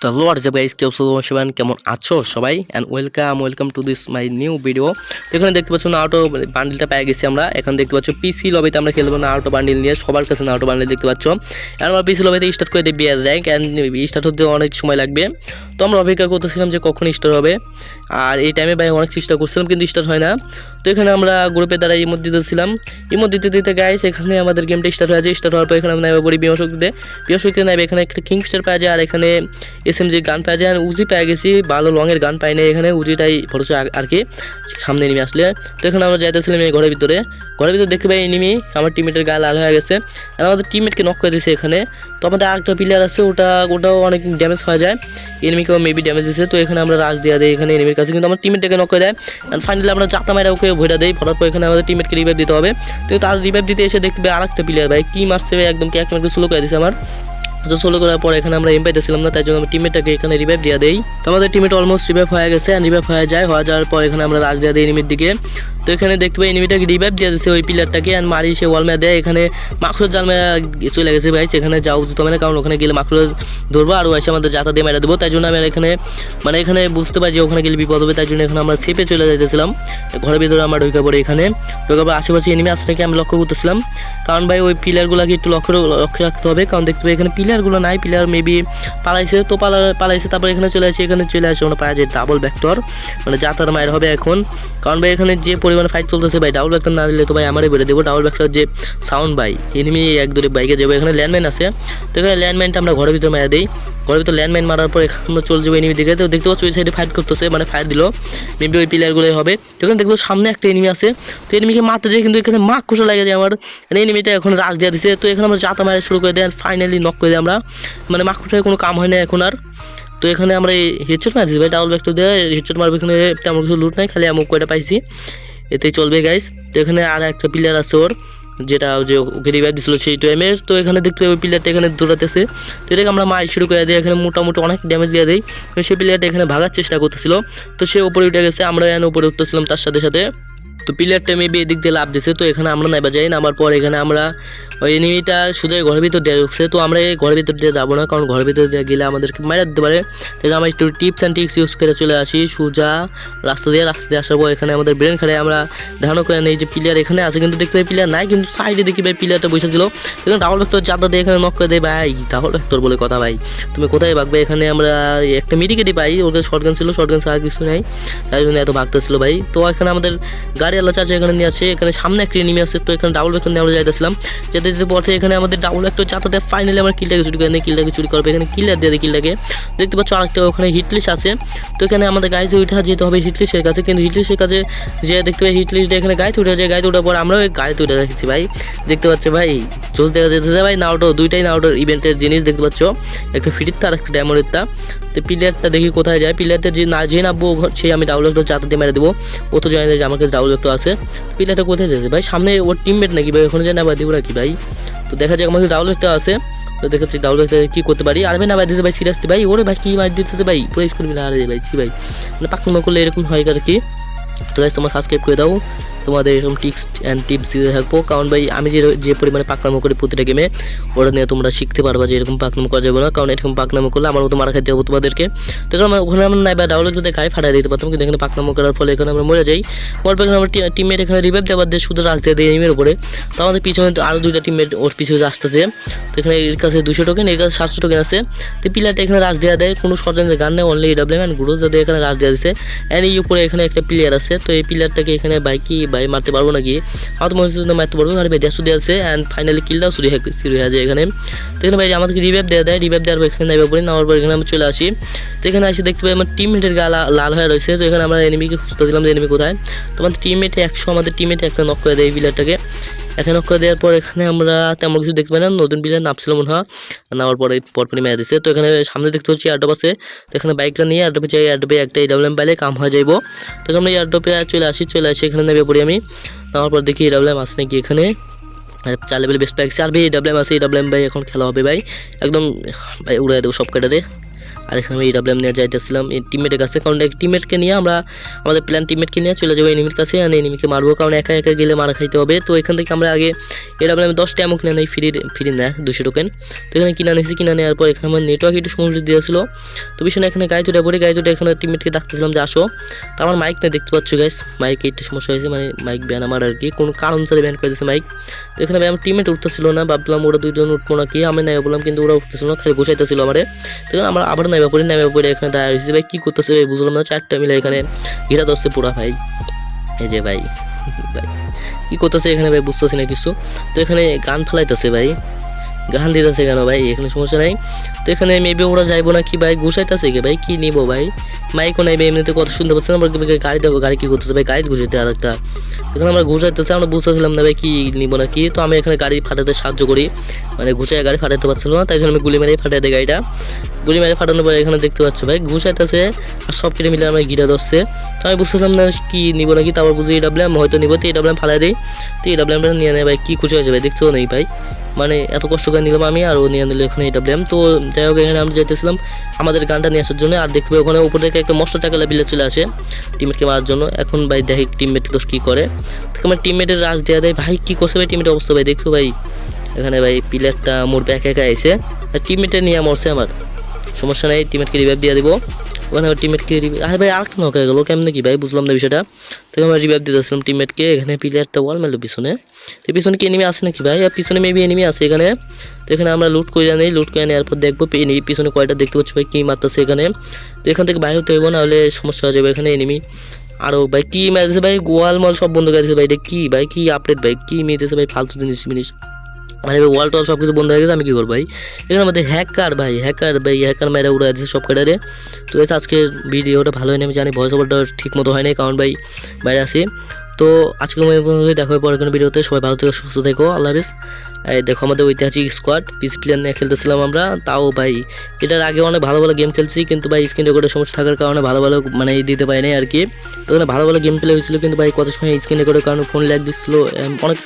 তো হ্যালো আর যে গাইস কেউ সেভেন কেমন আছো সবাই? And welcome welcome to this my new video এখানে দেখতে পাচ্ছ নাউটো বান্ডিলটা পেয়ে গেছি আমরা। এখানে দেখতে পাচ্ছ পিসি লবিতে আমরা খেলব নাউটো বান্ডিল নিয়ে। সবার কাছে নাউটো বান্ডিল দেখতে পাচ্ছ। আর আমরা পিসি লবিতে স্টার্ট করে দিই বিয়ার র্যাঙ্ক অ্যান্ড স্টার্ট হতে অনেক সময় লাগবে। তো আমরা অপেক্ষা করতেছিলাম যে কখন স্টার্ট হবে। আর এই টাইমে ভাই অনেক চেষ্টা করছিলাম, কিন্তু স্টার্ট হয় না। তো এখানে আমরা গ্রুপে দ্বারা ইমোট দিতেছিলাম ইমোট দিতে দিতে গাইস এখানে আমাদের গেমটা স্টার্ট হয়ে যায় স্টার্ট হওয়ার পর এখানে আমরা নেবে পড়ি বিমা শক্তিতে। বিমা শক্তিতে নেবে এখানে একটা কিংফিশার পাওয়া যায়, আর এখানে এস এম জি গান পাওয়া যায়। উজি পেয়ে গেছি, ভালো লংয়ের গান পাই না এখানে। উজিটাই ভরসা আর- কি, সামনে নেমে আসলে। তো এখানে আমরা যাইতেছিলাম এই ঘরের ভিতরে। ঘরের ভিতরে দেখতে পাই এনিমি আমার টিমমেটের গায়ে লাল হয়ে গেছে। আর আমাদের টিমমেটকে নক করে দিয়েছে এখানে। তো আমাদের আরেকটা প্লেয়ার আছে, ওটা ওটাও অনেক ড্যামেজ হয়ে যায়। এনিমিকেও মেবি ড্যামেজ দিয়েছে। তো এখানে আমরা রাশ দেওয়া দেয় এখানে এনিমির কাছে। কিন্তু আমার টিমমেটটাকে নক করে দেয়। ফাইনালি আমরা চারটা মায়েরা ওকে ভোটা দেই ভরার পর এখানে আমাদের টিমমেটকে রিভাইভ দিতে হবে। তো তার রিভাইভ দিতে এসে দেখবে আর একটা প্লেয়ার ভাই, কি মারছে একদম কি এক মিনিট স্লো করে দিছে আমার। তো সোলো করার পর এখানে আমরা এম পাইতেছিলাম না, তাই জন্য আমি টিমমেটটাকে এখানে রিভাইভ দিয়ে দেই। তো আমাদের টিমমেট অলমোস্ট রিভাইভ হয়ে গেছে অ্যান্ড রিভাইভ হয়ে যায়, হয়ে যাওয়ার পর এখানে আমরা রাজ দিয়ে দিই এনিমির দিকে। তো এখানে দেখতে পাই এনিমিটাকে রিভাইভ দিয়ে দিচ্ছে ওই পিলারটাকে অ্যান্ড মারি সে ওয়াল দেয়। এখানে মাকড় জাল মেরা চলে গেছে ভাই, সেখানে যাওয়া উচিত হবে না, কারণ ওখানে গেলে মাকড় ধরবো আর এসে আমাদের যাতা দিয়ে মেরে দেবো। তাই জন্য আমি এখানে মানে এখানে বুঝতে পারি যে ওখানে গেলে বিপদ হবে, তাই জন্য এখানে আমরা সেপে চলে যাইতেছিলাম। ঘরের ভিতরে আমরা ঢুকে পড়ে এখানে। ঢুকে পড়ে আশেপাশে এনিমি নাকি আমি লক্ষ্য করতেছিলাম। কারণ ভাই ওই পিলারগুলোকে একটু লক্ষ্য লক্ষ্য রাখতে হবে, কারণ দেখতে পাই এখানে পিলারগুলো নাই পিলার মেবি পালাইছে, তো পালা, পালাইছে, তারপর এখানে চলে আসে, এখানে চলে আসে, আমরা পাওয়া যায় ডাবল ব্যাক্টর মানে যাতার মায়ের হবে এখন। কারণ ভাই এখানে যে পরিমাণে ফাইট চলতেছে ভাই। ডাবল ব্যাক্টর না দিলে তো ভাই আমারই বেড়ে দেবো। ডাবল ব্যাক্টর যে সাউন্ড ভাই। এনিমি এক দূরে বাইকে যাব। এখানে ল্যান্ডম্যান আছে। তো এখানে ল্যান্ডম্যানটা আমরা ঘরের ভিতরে মারা দিই। ঘরের ভিতরে ল্যান্ডম্যান মারার পর আমরা চলে যাব এনিমি দিকে। তো দেখতে পাচ্ছ ওই সাইডে ফাইট করতেছে। মানে ফায়ার দিল। মেবি ওই প্লেয়ারগুলোই হবে। তো এখানে দেখব সামনে একটা এনিমি আছে। তো এনিমিকে মারতে যায় কিন্তু এখানে মাক খুশো লাগে যায় আমার। এনিমিটা এখন রাজ দিয়ে দিছে। তো এখানে আমরা যাতা মারা শুরু করে দেয় ফাইনালি নক করে দিই আমরা। মানে মাক খুশো কোনো কাম হয় না এখন আর। তো এখানে আমরা এই হেডশট মারছি ভাই। ডাবল ব্যাক তো দিয়ে। হেডশট মারবো এখানে তেমন কিছু লুট নাই। খালি আমুক কয়টা পাইছি। এতেই চলবে গাইস তো এখানে আর একটা প্লেয়ার আছে ওর, যেটা যে ওকে রিভাইভ দিছিল সেই টাইমে তো এখানে দেখতে পাবো প্লেয়ারটা এখানে দৌড়াতেছে। তো এটাকে আমরা মার শুরু করে দিই, এখানে মোটামুটি অনেক ড্যামেজ দিয়ে দিই। সেই প্লেয়ারটা এখানে ভাগার চেষ্টা করতেছিল। তো সে উপরে উঠে গেছে, আমরা এখানে উপরে উঠতেছিলাম তার সাথে সাথে। তো প্লেয়ারটা মেবি এদিক দিয়ে লাভ দিছে, তো এখানে আমরা নাইবা যাই। নামার পর এখানে আমরা ওই এনিমিটা শুধু ঘরের ভিতর দিয়ে ঢুকছে তো আমরা এই ঘরের ভিতর দিয়ে যাব না, কারণ ঘরের ভিতর দিয়ে গেলে আমাদেরকে মারা দিতে পারে। তাই আমরা একটু টিপস অ্যান্ড ট্রিক্স ইউজ করে চলে আসি। সোজা রাস্তা দিয়ে রাস্তা দিয়ে আসার পর এখানে আমাদের ব্রেন খেলে আমরা ধারণা করে নেই যে প্লেয়ার এখানে আছে, কিন্তু দেখতে পাই প্লেয়ার নাই, কিন্তু সাইডে দেখি ভাই প্লেয়ারটা বসেছিল এখানে ডাবল ভেক্টর চাঁদা দিয়ে এখানে নক করে দেয়, ভাই ডাবল ভেক্টর বলে কথা, ভাই। তুমি কোথায় ভাগবে? এখানে আমরা একটা মেডিকেটই পাই, ওদের শর্টগান ছিল শর্টগান ছাড়া কিছু নাই। তাই জন্য এত ভাগতেছিল ভাই। তো এখানে আমাদের গাড়ি আল্লাহ চাচা এখানে নিয়ে আসে, এখানে সামনে একটা এনিমি আছে, তো এখানে ডাবল ভেক্টর নিয়ে আমরা যাইতেছিলাম। যেতে যেতে পথে এখানে আমাদের ডাবল ভেক্টর চাতাতে ফাইনালি আমরা কিলটাকে চুরি করে কিলটাকে চুরি করবে এখানে কিলার দিয়ে দিই কিলটাকে দেখতে পাচ্ছ আরেকটা ওখানে হিটলিস আছে। তো এখানে আমাদের গাড়িতে উঠে যেতে হবে হিটলিসের কাছে। কিন্তু হিটলিশের কাছে যে দেখতে পাই হিটলিশটা এখানে গাড়িতে উঠে যায় গাড়িতে ওঠার পর আমরাও গাড়িতে উঠে রেখেছি ভাই। দেখতে পাচ্ছ ভাই জোস দেখা যেতেছে ভাই নাওটো দুইটাই নাওটোর ইভেন্টের জিনিস দেখতে পাচ্ছ। একটা ফ্রিতে আর একটা ড্যামোরেরটা তো প্লেয়ারটা দেখি কোথায় যায়। প্লেয়ারটা যে না, যে নামবো, সে আমি ডাবল একটু চাতা দিয়ে মেরে দেবো। ও তো জানে যে আমার কাছে ডাবল একটু আছে। প্লেয়ারটা কোথায় যাচ্ছে ভাই? সামনে ওর টিমমেট নাকি ভাই? ওখানে যায় না বা দিব নাকি ভাই? তো দেখা যাক আমার কাছে একটা আছে। তো দেখাচ্ছি ডাউনলোড কি করতে পারি? আর ভাই না ভাই দিতে ভাই সিরিয়াসলি ভাই। ওরে ভাই, কি মার দিতেছে ভাই? পুরো স্কুল মিলে হারে ভাই ভাই। মানে পাকিমা করলে এরকম হয় আর কি। তো গাইস তোমরা সাবস্ক্রাইব করে দাও। তোমাদের এরকম টিপস অ্যান্ড টিপস দিতে থাকব। কারণ ভাই, আমি যে যে পরিমাণে পাকনামো করি প্রতিটা গেমে ওটা নিয়ে তোমরা শিখতে পারবা যে এরকম পাকনামো করা যাবে না। কারণ এরকম পাকনামো করলে আমার মতো মারা খেতে হবে তোমাদেরকে। তো কারণ ওখানে আমরা নাই বা ডাউনলোড করতে গায়ে ফাটাই দিতে পারতাম। কিন্তু এখানে পাকনামো করার ফলে এখানে আমরা মরে যাই। মরার পর এখানে আমার টিমমেট এখানে রিভাইভ দেওয়ার দিয়ে শুধু রাজ দিয়ে দেয় এমের উপরে। তো আমাদের পিছনে তো আরও দুইটা টিমমেট ওর পিছনে আসতেছে। তো এখানে এর কাছে দুশো টোকেন এর কাছে সাতশো টোকেন আছে। তো পিলারটা এখানে রাজ দেওয়া দেয়। কোনো শর্টেন্সের গান নেই অনলি ডাব্লিউ অ্যান্ড গুরু যাদের এখানে রাজ দেওয়া দিচ্ছে অ্যান্ড এই উপরে এখানে একটা প্লেয়ার আছে। তো এই প্লেয়ারটাকে এখানে বাই বাই মারতে পারব নাকি? আমার তো মনে হচ্ছে মারতে পারব। আর ভাই দেড়শো দিয়ে আছে অ্যান্ড ফাইনালি কিলটাও শুরু হয়ে শুরু হয়ে যায় এখানে। তো এখানে ভাই আমাদেরকে রিভাইভ দেওয়া দেয় রিভাইভ দেওয়ার পর এখানে নাইবা পড়ি নেওয়ার পর এখানে আমি চলে আসি। তো এখানে এসে দেখতে পাই আমার টিমমেটের গা লাল হয়ে রয়েছে। তো এখানে আমরা এনিমিকে খুঁজতেছিলাম যে এনিমি কোথায়। তো আমাদের টিমমেটে একশো, আমাদের টিমমেটে একটা নক করে দেয় এই প্লেয়ারটাকে এখানে নক করে দেওয়ার পর এখানে আমরা তেমন কিছু দেখতে পাই না। নতুন প্লেয়ার নামছিল মনে হয়, নামার পরে পরপরই মেরে দিচ্ছে তো এখানে সামনে দেখতে পাচ্ছি এয়ারডপ আছে। তো এখানে বাইকটা নিয়ে এয়ারডপে যাই এয়ারডপে একটা এডাব্লিউএম পাইলে কাম হয়ে যাইব। তো আমরা এয়ারডপে চলে আসি চলে আসি, এখানে নেমে পড়ি আমি। নামার পর দেখি এডাব্লিউএম আসে নাকি এখানে। চার লেভেল বেস্ট প্যাক আর ভাই এডাব্লিউএম আছে এডাব্লিউএম ভাই, এখন খেলা হবে ভাই। একদম, ভাই, উড়াই দেবো সব কেটে দে আর এখানে আমি ডাব্লিউএম নিয়ে যাইতেছিলাম। টিমমেটের কাছে, কারণ টিমমেটকে নিয়ে আমরা আমাদের প্ল্যান টিমমেটকে নিয়ে চলে যাব এনিমির কাছে আর এনিমিকে মারবো, কারণ একা একা গেলে মারা খাইতে হবে। তো এখান থেকে আমরা আগে এ ডাব্লিউএম দশটা এমন কিনে নেই ফ্রি ফ্রি নেয় দুশো টোকেন তো এখানে কিনে নিয়েছি কিনে নেওয়ার পর এখানে আমার নেটওয়ার্ক একটু সমস্যা দিয়েছিল। তো বিষয় এখানে গায়ে চলে পড়ে, গায়ে চলে এখানে টিমমেটকে ডাকতেছিলাম যে আসো। তো আমার মাইক না দেখতে পাচ্ছ গাইস মাইক একটু সমস্যা হয়েছে মানে মাইক ব্যান আমার আর কি, কোনো কারণ ছাড়া ব্যান করে দিয়েছে মাইক তো এখানে ভাই আমার টিমমেট উঠতেছিল না, ভাবলাম ওরা দুইজন উঠবো নাকি? আমি নাই বললাম, কিন্তু ওরা উঠতেছিল না, খালি বসাইতেছিল আমারে। তো আমরা আবার নাইবা পড়ি, নাইবা পড়ে এখানে দাঁড়া হয়েছি ভাই কী করতেছে ভাই বুঝলাম না, চারটা মিলে এখানে ঘিরা ধরছে পুরা ভাই। এই যে ভাই ভাই, কী করতেছে এখানে ভাই বুঝতেছি না কিছু। তো এখানে গান ফেলাইতেছে ভাই। গান দিতেছে কেন ভাই? এখানে সমস্যা নাই। তো এখানে মেবি ওরা যাইবো না কি ভাই? ঘুষাইতেছে কি ভাই? কি নিবো ভাই? মাইকও নাই এমনিতে কথা শুনতে পাচ্ছি না। আমরা গাড়ি দেখো, গাড়ি কি করতেছে ভাই? গাড়ি ঘুষাইতে আর একটা। এখানে আমরা ঘুষাইতেছে আমরা বুঝতেছিলাম না ভাই কি নিবো না কি। তো আমি এখানে গাড়ি ফাটাতে সাহায্য করি। মানে ঘুষায় গাড়ি ফাটাতে পারছিল না। তাই জন্য আমি গুলি মেরে ফাটাই দিই গাড়িটা। গুলি মেরে ফাটানোর পরে এখানে দেখতে পাচ্ছ ভাই ঘুষাইতেছে আর সব কেটে মিলে আমার গিরা ধরছে। তো আমি বুঝতেছিলাম না কি নিবো নাকি তারপর বুঝি এই ডাবলাম হয়তো নিবো। তো এই ডাবলাম ফালাই দিই। তো এই ডাবলামটা নিয়ে নেয় ভাই, কি খুশি হয়েছে ভাই? দেখতেও নেই ভাই। মানে এত কষ্ট করে নিলাম আমি, আর ও নিয়ে নিল এখানে এটা ডাবলাম তো যাই হোক, এখানে আমরা যেতেছিলাম আমাদের গানটা নিয়ে আসার জন্য, আর দেখবে ওখানে উপর থেকে একটা মস্ত টাকা বিলে চলে আসে টিমমেটকে মারার জন্য। এখন ভাই দেখি টিমমেট তো কী করে। আমার টিমমেটের রাজ দেওয়া দেয়, ভাই কী করছে ভাই টিমমেটের অবস্থা ভাই? দেখো ভাই? এখানে ভাই প্লেয়ারটা মোর ব্যাক একা আইসে আর টিমমেটে নিয়ে মরছে আমার। সমস্যা নাই টিমমেটকে রিভাইভ দিয়ে দিব। ওখানে আমার টিমমেটকে আরে ভাই আরেকটা নক গেলো, কেমন কি ভাই? বুঝলাম না বিষয়টা। তো আমরা রিভাইভ দিতেছিলাম টিমমেটকে এখানে প্লেয়ারটা ওয়াল মেলো পিছনে। তো পিছনে কি এনিমি আসে নাকি ভাই? আর পিছনে মেবি এনিমি আছে এখানে। তো এখানে আমরা লুট করে নেই লুট করে নেওয়ার পর দেখব এনিমি পিছনে কয়টা দেখতে পাচ্ছি ভাই? কী মারতেছে এখানে? তো এখান থেকে বাইরে হতে হইব না হলে সমস্যা হয়ে যাবে এখানে এনিমি আরও ভাই, কী মেরেছে ভাই? গোয়াল মাল সব বন্ধ করে দিয়েছে ভাই। এটা কী ভাই? কী আপডেট ভাই? কী মেরেছে ভাই? ফালতু জিনিস জিনিস। মানে ওয়াল টল সব কিছু বন্ধ হয়ে গেছে, আমি কী করব ভাই? এখানে আমাদের হ্যাকার ভাই হ্যাকার ভাই হ্যাকার মেরে উড়ে আছে সব কাটারে তো এই আজকের ভিডিওটা ভালো হয়নি, আমি জানি ভয়েস ওভারটা ঠিক মতো হয়নি, কারণ ভাই বাইরে আছি। তো আজকের মতো দেখা হবে পরে কোনো ভিডিওতে। সবাই ভালো থেকে, সুস্থ থেকো। আল্লাহ হাফিজ। এই দেখো আমাদের ঐতিহাসিক স্কোয়াড পিস প্লেয়ার নিয়ে খেলতেছিলাম আমরা। তাও ভাই, এটার আগে অনেক ভালো ভালো গেম খেলছি, কিন্তু ভাই স্ক্রিন রেকর্ডের সমস্যা থাকার কারণে ভালো ভালো মানে দিতে পারি নাই আর কি। তো ভালো ভালো গেম প্লে হয়েছিল, কিন্তু ভাই কত সময় স্ক্রিন রেকর্ডের কারণে ফোন ল্যাগ দিচ্ছিল অনেক